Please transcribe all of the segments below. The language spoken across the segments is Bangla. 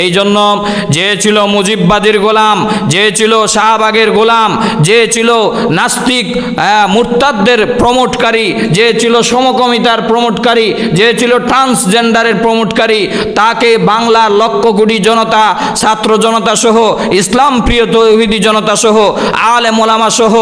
এই জন্য যে ছিল মুজিববাদীর গোলাম, যে ছিল শাহবাগের গোলাম, যে ছিল নাস্তিক মুরতাদদের প্রমোটকারী, যে ছিল সমকমিতার প্রমোটকারী, যে ছিল ট্রান্সজেন্ডারের প্রমোটকারী, তাকে বাংলার লক্ষ কোটি জনতা, ছাত্র জনতা সহ, ইসলাম প্রিয় তৌহিদি জনতা সহ আলে মোলামা সহ,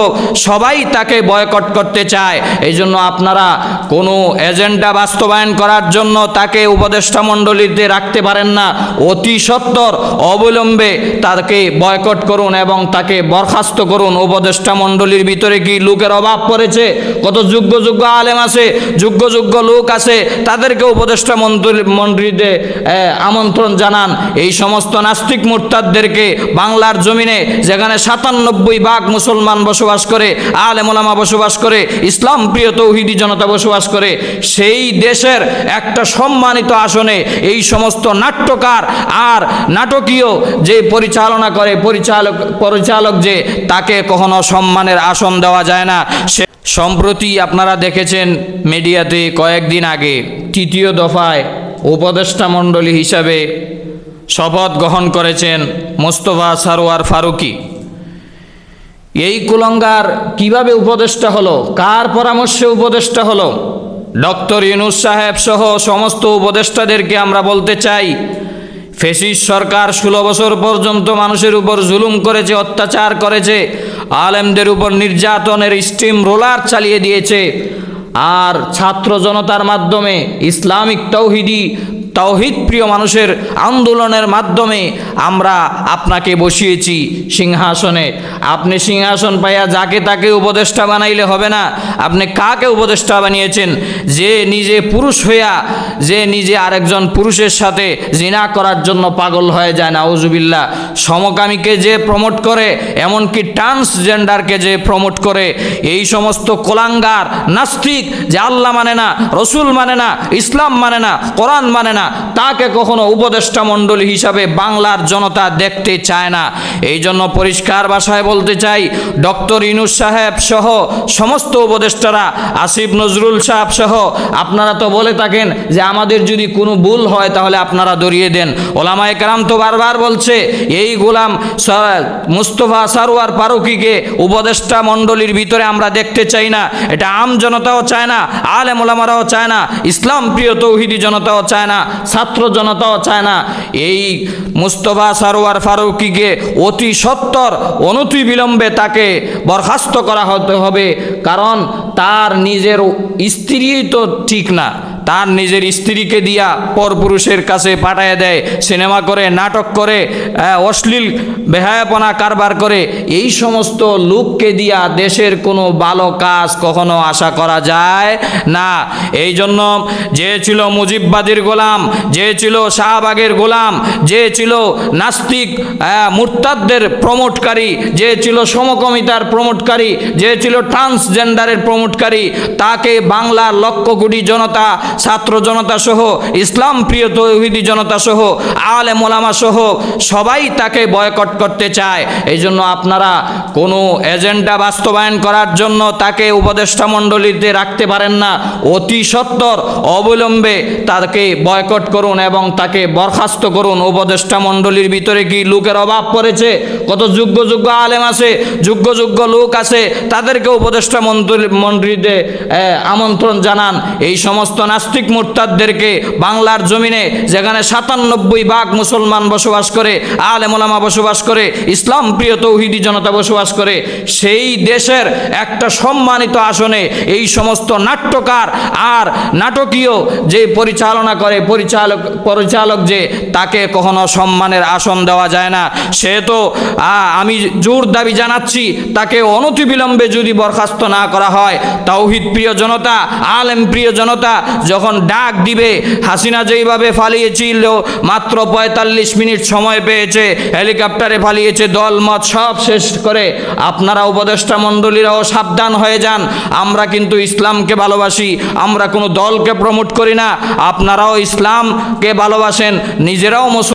সবাই তাকে বয়কট করতে চায়। এই জন্য আপনারা কোনো এজেন্ডা বাস্তবায়ন করার জন্য তাকে উপদেষ্টা মণ্ডলীতে রাখতে পারেন না। অতি সত্বর অবিলম্বে তাকে বয়কট করুন এবং তাকে বরখাস্ত করুন। উপদেষ্টা মণ্ডলীর ভিতরে কি লোকের অভাব পড়েছে? কত যোগ্য যোগ্য আলেম আছে, যোগ্য যোগ্য লোক আছে, তাদেরকে উপদেষ্টা মন্ত্রী মন্ত্রীতে আমন্ত্রণ জানান। এই সমস্ত নাস্তিক মুরতাদদেরকে বাংলার জমিনে, যেখানে সাতানব্বই ভাগ মুসলমান বসবাস করে আলেমোলামা বসবাস করে, ইসলাম প্রিয় তৌহিদি জনতা বসবাস করে, সেই দেশের একটা সম্মানিত আসনে এই সমস্ত নাট্যকার আর নাটকীয় যে পরিচালনা করে, পরিচালক পরিচালক যে তাকে কখনো সম্মানের আসন দেওয়া যায় না, সে সম্প্রতি আপনারা দেখেছেন মিডিয়াতে কয়েকদিন আগে তৃতীয় দফায় উপদেষ্টা মণ্ডলী হিসাবে শপথ গ্রহণ করেছেন মোস্তফা সারোয়ার ফারুকি। এই কুলঙ্গার কীভাবে উপদেষ্টা হলো? কার পরামর্শে উপদেষ্টা হলো? ডক্টর ইউনুস সাহেব সহ সমস্ত উপদেষ্টাদেরকে আমরা বলতে চাই ফেসিস সরকার ষোলো বছর পর্যন্ত মানুষের উপর জুলুম করেছে, অত্যাচার করেছে, আলেমদের উপর নির্যাতনের স্টিম রোলার চালিয়ে দিয়েছে। আর ছাত্র জনতার মাধ্যমে, ইসলামিক তৌহিদি তৌহিদ প্রিয় মানুষের আন্দোলনের মাধ্যমে আমরা আপনাকে বসিয়েছি সিংহাসনে। আপনি সিংহাসন পাইয়া যাকে তাকে উপদেষ্টা বানাইলে হবে না। আপনি কাকে উপদেষ্টা বানিয়েছেন? যে নিজে পুরুষ হইয়া যে নিজে আরেকজন পুরুষের সাথে জিনা করার জন্য পাগল হয়ে যায় না উজুবিল্লা সমকামীকে যে প্রমোট করে, এমনকি ট্রান্সজেন্ডারকে যে প্রমোট করে, এই সমস্ত কোলাঙ্গার, নাস্তিক, যে আল্লাহ মানে না, রসুল মানে না, ইসলাম মানে না, কোরআন মানে না, তাকে কখনো উপদেষ্টা মণ্ডলী হিসাবে বাংলার জনতা দেখতে চায় না। এই জন্য পরিষ্কার ভাষায় বলতে চাই, ডক্টর ইনুস সাহেব সহ সমস্ত উপদেষ্টারা, আসিফ নজরুল সাহেব সহ, আপনারা তো বলে থাকেন যে আমাদের যদি কোনো ভুল হয়, তাহলে আপনারা দরিয়ে দেন। ওলামায়ে কারাম তো বারবার বলছে, এই গোলাম মুস্তফা সারোয়ার ফারুকিকে উপদেষ্টা মণ্ডলীর ভিতরে আমরা দেখতে চাই না। এটা আম জনতাও চায় না, আলেম ওলামারাও চায় না, ইসলাম প্রিয় তৌহিদি জনতাও চায় না, ছাত্র জনতাও চায় না। এই মুস্তফা সারোয়ার ফারুকিকে অতি সত্তর অনতি বিলম্বে তাকে বরখাস্ত করা হতে হবে, কারণ তার নিজের স্ত্রী তো ঠিক না। তার নিজের স্ত্রীকে দিয়া পরপুরুষের কাছে পাঠায় দেয় সিনেমা করে নাটক করে অশ্লীল বেহায়াপনা কারবার করে। এই সমস্ত লোককে দিয়া দেশের কোনো ভালো কাজ কখনো আশা করা যায় না। এই জন্য যে ছিল মুজিববাদীর গোলাম যে ছিল শাহবাগের গোলাম যে ছিল নাস্তিক আহ, মুরতাদদের প্রমোটকারী যে ছিল সমকমিতার প্রমোটকারী যে ছিল ট্রান্সজেন্ডারের প্রমোটকারী তাকে বাংলার লক্ষ কোটি জনতা ছাত্র জনতা সহ, ইসলাম প্রিয় তৌহিদি জনতা সহ আলে মোলামা সহ, সবাই তাকে বয়কট করতে চায়। এই জন্য আপনারা কোনো এজেন্ডা বাস্তবায়ন করার জন্য তাকে উপদেষ্টা মণ্ডলীতে রাখতে পারেন না। অতি সত্বর অবিলম্বে তাকে বয়কট করুন এবং তাকে বরখাস্ত করুন। উপদেষ্টা মণ্ডলীর ভিতরে কি লোকের অভাব পড়েছে? কত যোগ্য যোগ্য আলেম আছে, যোগ্য যোগ্য লোক আছে, তাদেরকে উপদেষ্টা মন্ত্রী মন্ত্রীতে আমন্ত্রণ জানান। এই সমস্ত নাস্তিক মুরতাদদেরকে বাংলার জমিনে যেখানে সাতানব্বই ভাগ মুসলমান বসবাস করে আলেমোলামা বসবাস করে, ইসলাম প্রিয় তৌহিদি জনতা বসবাস করে, সেই দেশের একটা সম্মানিত আসনে এই সমস্ত নাট্যকার আর নাটকীয় যে পরিচালনা করে, পরিচালক পরিচালক যে, তাকে কখনো সম্মানের আসন দেওয়া যায় না। সে তো আমি জোর দাবি জানাচ্ছি, তাকে অনতিবিলম্বে যদি বরখাস্ত না করা হয় তাওহিদ প্রিয় জনতা, আলেম প্রিয় জনতা যখন ডাক দিবে, হাসিনা যেইভাবে ফালিয়েছিল, মাত্র পঁয়তাল্লিশ মিনিট সময় পেয়েছে, হেলিকপ্টারে ফালিয়েছে, দলমত সব শেষ করে, আপনারা উপদেষ্টা মণ্ডলীরাও সাবধান হয়ে যান। আমরা কিন্তু ইসলামকে ভালোবাসি, আমরা কোনো দলকে প্রমোট করি না। আপনারাও ইসলামকে ভালোবাসেন, নিজেরাও মুসলমান।